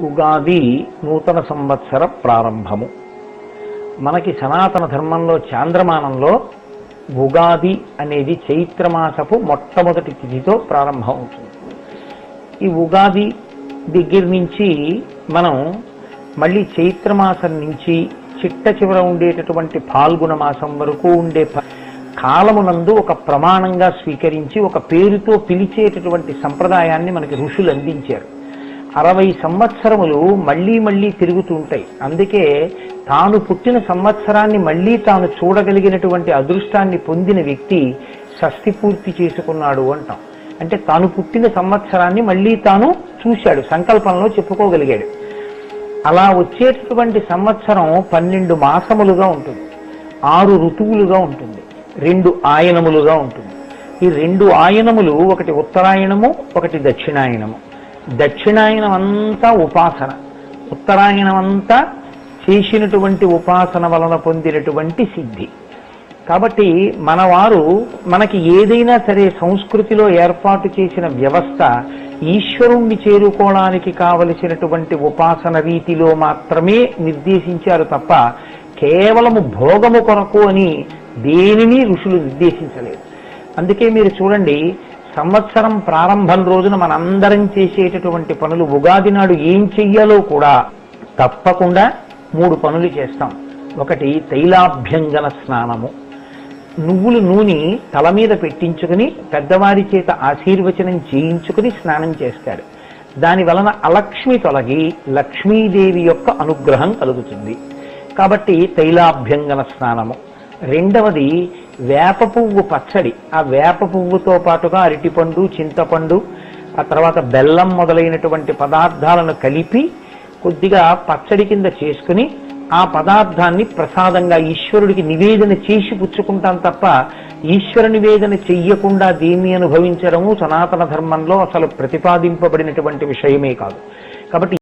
ఉగాది నూతన సంవత్సర ప్రారంభము. మనకి సనాతన ధర్మంలో చాంద్రమానంలో ఉగాది అనేది చైత్రమాసపు మొట్టమొదటి తిథితో ప్రారంభం అవుతుంది ఈ ఉగాది దగ్గర నుంచి మనం మళ్ళీ చైత్రమాసం నుంచి చిట్ట చివర ఉండేటటువంటి పాల్గొన మాసం వరకు ఉండే కాలమునందు ఒక ప్రమాణంగా స్వీకరించి ఒక పేరుతో పిలిచేటటువంటి సంప్రదాయాన్ని మనకి ఋషులు అందించారు. అరవై సంవత్సరములు మళ్ళీ మళ్ళీ తిరుగుతూ ఉంటాయి అందుకే తాను పుట్టిన సంవత్సరాన్ని మళ్ళీ తాను చూడగలిగినటువంటి అదృష్టాన్ని పొందిన వ్యక్తి షష్టి పూర్తి చేసుకున్నాడు అంటాం. అంటే తాను పుట్టిన సంవత్సరాన్ని మళ్ళీ తాను చూశాడు సంకల్పంలో చెప్పుకోగలిగాడు. అలా వచ్చేటటువంటి సంవత్సరం పన్నెండు మాసములుగా ఉంటుంది. ఆరు ఋతువులుగా ఉంటుంది. రెండు ఆయనములుగా ఉంటుంది. ఈ రెండు ఆయనములు ఒకటి ఉత్తరాయణము ఒకటి దక్షిణాయనము. దక్షిణాయనం అంతా ఉపాసన ఉత్తరాయణం అంతా చేసినటువంటి ఉపాసన వలన పొందినటువంటి సిద్ధి. కాబట్టి మనవారు మనకి ఏదైనా సరే సంస్కృతిలో ఏర్పాటు చేసిన వ్యవస్థ ఈశ్వరుణ్ణి చేరుకోవడానికి కావలసినటువంటి ఉపాసన రీతిలో మాత్రమే నిర్దేశించారు తప్ప కేవలము భోగము కొరకు అని దేనిని ఋషులు నిర్దేశించలేదు. అందుకే మీరు చూడండి సంవత్సరం ప్రారంభం రోజున మనందరం చేసేటటువంటి పనులు ఉగాది నాడు ఏం చెయ్యాలో కూడా తప్పకుండా మూడు పనులు చేస్తాం. ఒకటి తైలాభ్యంగన స్నానము. నువ్వులు నూనె తల మీద పెట్టించుకుని పెద్దవారి చేత ఆశీర్వచనం చేయించుకుని స్నానం చేస్తాడు దాని వలన అలక్ష్మి తొలగి లక్ష్మీదేవి యొక్క అనుగ్రహం కలుగుతుంది. కాబట్టి తైలాభ్యంగన స్నానము. రెండవది వేప పువ్వు పచ్చడి. ఆ వేప పువ్వుతో పాటుగా అరటిపండు చింతపండు ఆ తర్వాత బెల్లం మొదలైనటువంటి పదార్థాలను కలిపి కొద్దిగా పచ్చడి కింద చేసుకుని ఆ పదార్థాన్ని ప్రసాదంగా ఈశ్వరుడికి నివేదన చేసి పుచ్చుకుంటాం తప్ప ఈశ్వర నివేదన చెయ్యకుండా దీన్ని అనుభవించడము సనాతన ధర్మంలో అసలు ప్రతిపాదింపబడినటువంటి విషయమే కాదు. కాబట్టి